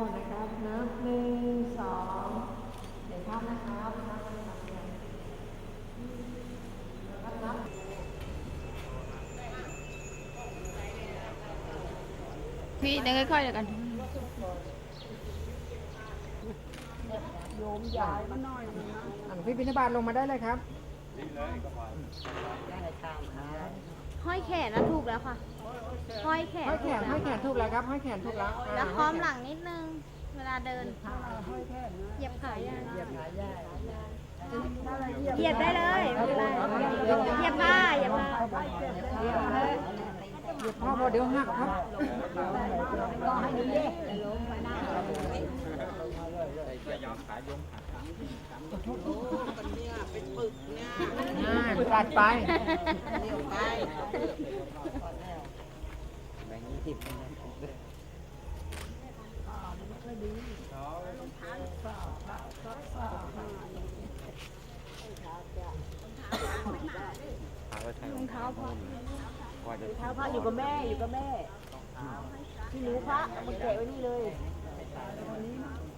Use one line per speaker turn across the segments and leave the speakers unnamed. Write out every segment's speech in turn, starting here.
พยายามมองผลนะครับนับหนึ่งสองเดี๋ยวภาพนะครับนับนะครับนับนับ
พี่เดินค่อยๆเดี๋ยวกัน
อะพี่พินบาตลงมาได้เลยครับ
ห้อยแขนนะถูกแล้วค่ะ ห้อยแขน
ห้อยแขนห้อยแขนถูกแล้วครับห้อยแขนถูกแล้วอ่า
แล้วค้อมหลังนิดนึง เวลาเดินเหยียบขาย่าเหยียบได้เลยไม่เป็นไรเหยียบผ้าเหยียบผ้า
หยุดพ่อพอเดี๋ยวหักครับง่ายปัดไป
แบงค์ยี่สิบ
รองเท้าพอง
เท้าพระอยู่กับแม่อยู่กับแม่ที่หนูพระเอามาแกะไว้นี่เลย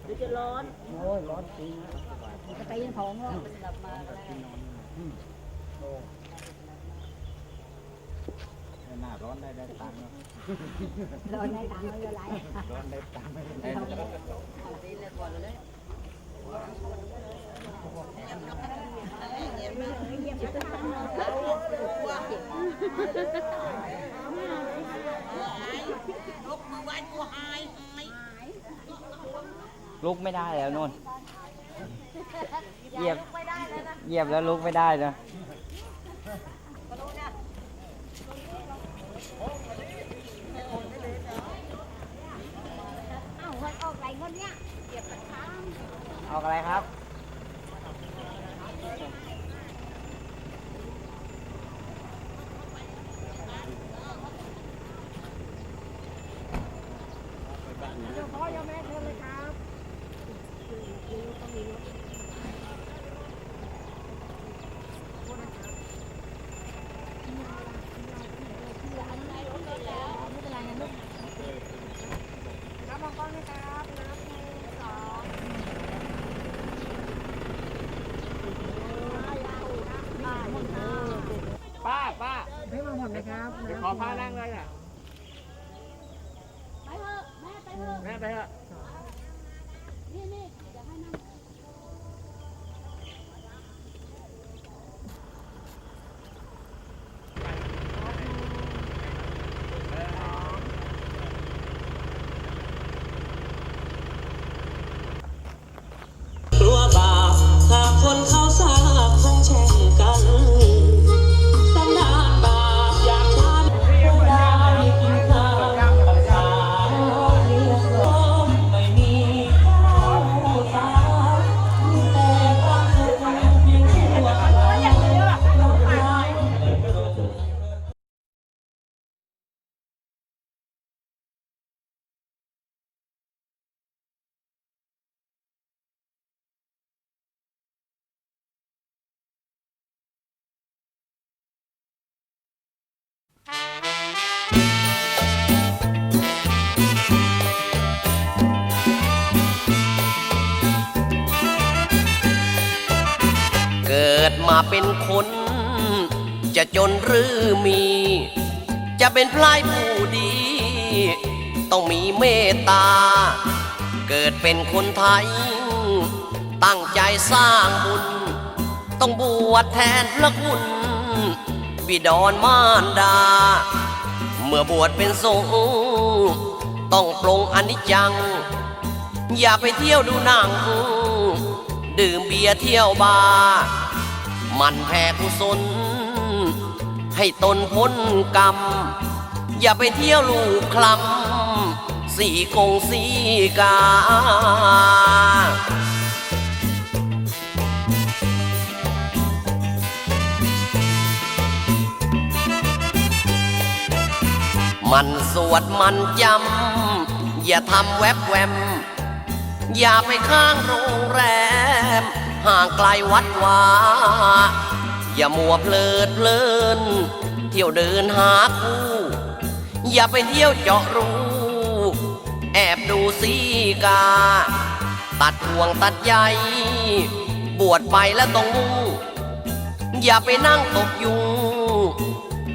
เดี๋ยวจะร้อน
โอ้ยร้อนจริง
จะตีนท้องหรอกกลับมา
หน้า ร้อนได้ได้ตังค์
ร้อนได้ตังค์ไม่เป็นไร
ร้อนได้ตังค์ไม่เป็นไร
ตีเลยก่อนเลย
ลุกไม่ได้แล้วนุ่นเหยียบเหยียบแล้วลุกไม่ได้นะ
อ้าวออกไหลคน เนี้ยเหยียบกระช้าง
ออกอะไรครับ
นะครับเดี๋ยวขอพานั่งเลยอ่ะ
เกิ
ดมาเป็
นคน จะจนหรือมี จะเป็นพลายผู้ดี ต้องมีเมตตา เกิดเป็นคนไทย ตั้งใจสร้างบุญ ต้องบวชแทนพระคุณ บิดอนมารดา มื่อบวชเป็นสงฆ์ต้องปรงอนิจจัง อย่าไปเที่ยวดูหนัง ดื่มเบียร์เที่ยวบาร์มันแผ่กุศล ให้ตนพ้นกรรม อย่าไปเที่ยวลูกคลำสี่กงสีกา มันสวดมันจำอย่าทำแวบแวม อย่าไปข้างโรงแรม ห่างไกลวัดวาอย่ามัวเพลิดเพลิน เที่ยวเดินหาคู่ อย่าไปเที่ยวเจาะรูแอบดูสีกา ตัดห่วงตัดใยบวชไปแล้วต้องมุ่งอย่าไปนั่งตกยุง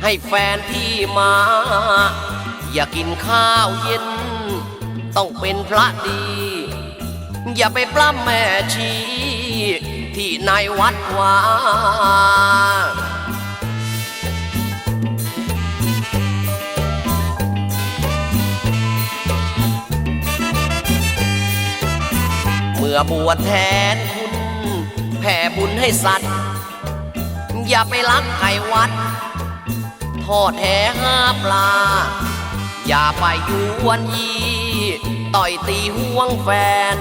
ให้แฟนพี่มา อย่ากินข้าวเย็น ต้องเป็นพระดี อย่าไปปล้ำแม่ชี ที่ในวัดวาเมื่อบวชแทนคุณแผ่บุญให้สัตว์ อย่าไปลักไก่วัด ทอดแหห้าปลา อย่าไปยวนยีต่อยตีห่วงแฟน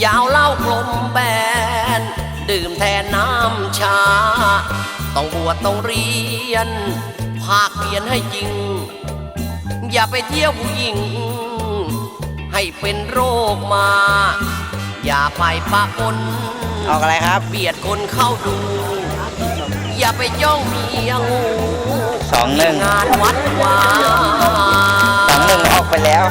อยาวเหล่ากลมแบน ดื่มแทนน้ำชา ต้องบวชต้องเรียน ภาคเพียนให้จริง อย่าไปเที่ยวผู้หญิง ให้เป็นโรคมา อย่าไปปะปน
ออกอะไรครับ
เบียดคนเข้าดู อย่าไปจ้องเมียงู
สองหนึ่ง
งานวัดวา
สองหนึ่งออกไปแล้ว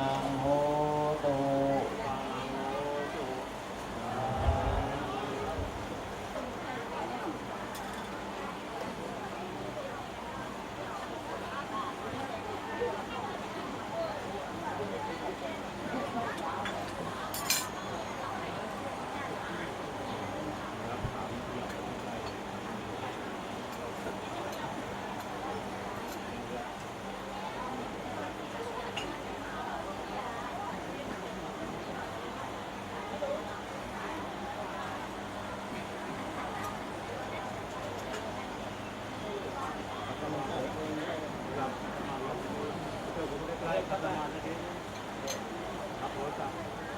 นั
งโห ครับ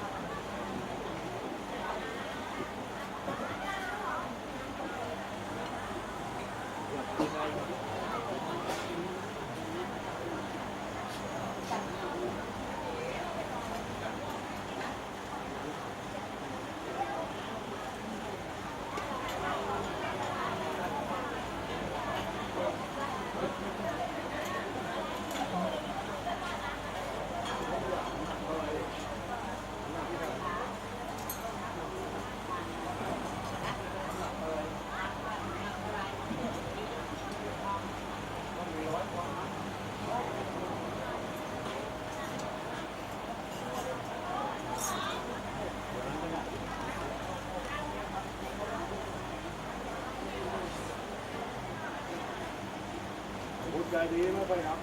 Está para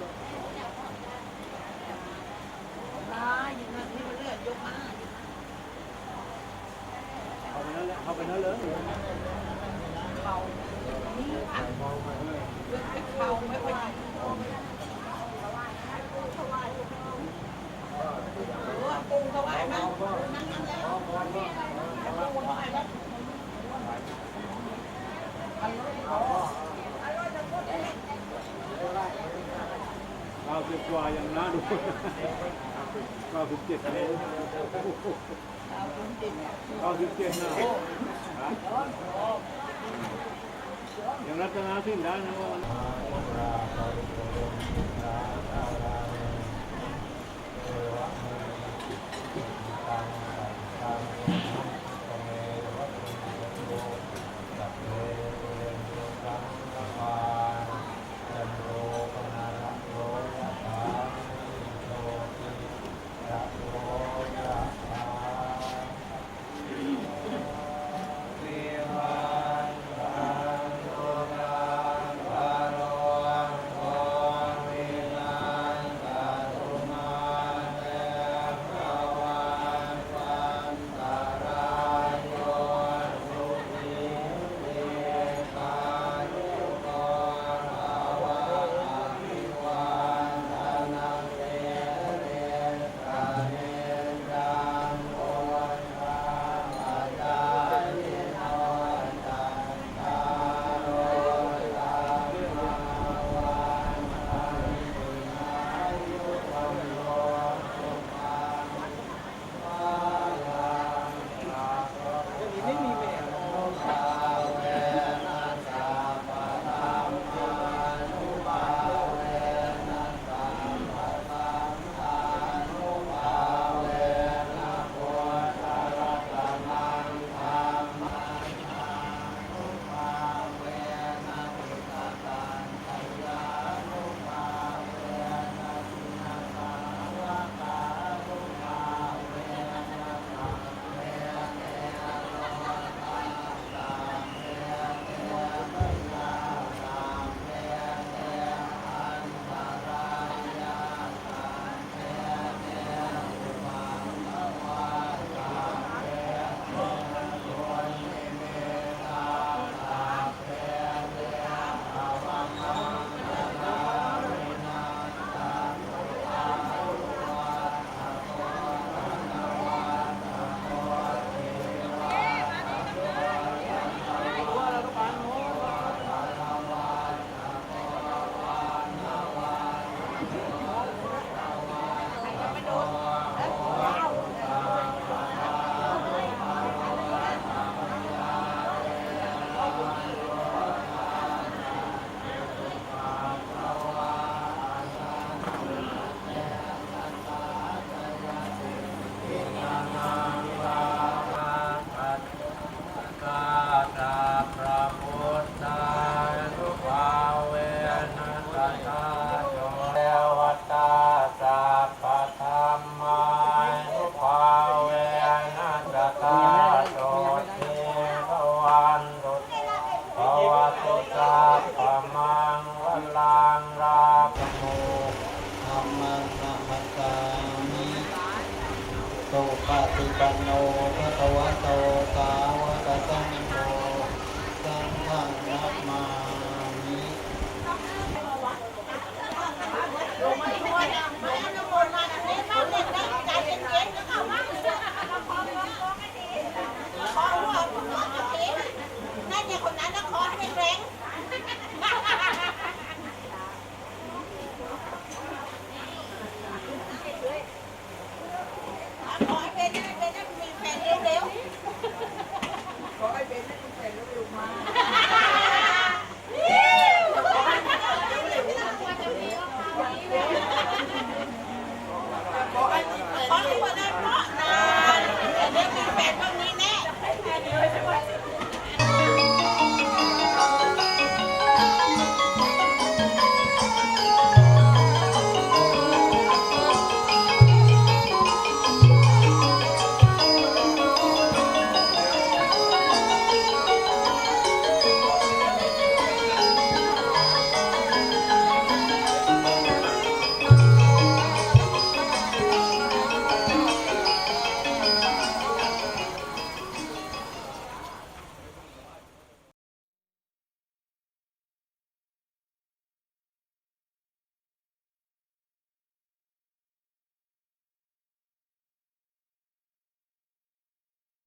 สิ
บกว่ายังน่าดูเก้าสิบเจ็ดเก้าสิบเจ็ดนะ
อย่างรัตนาสิ้นได้นะ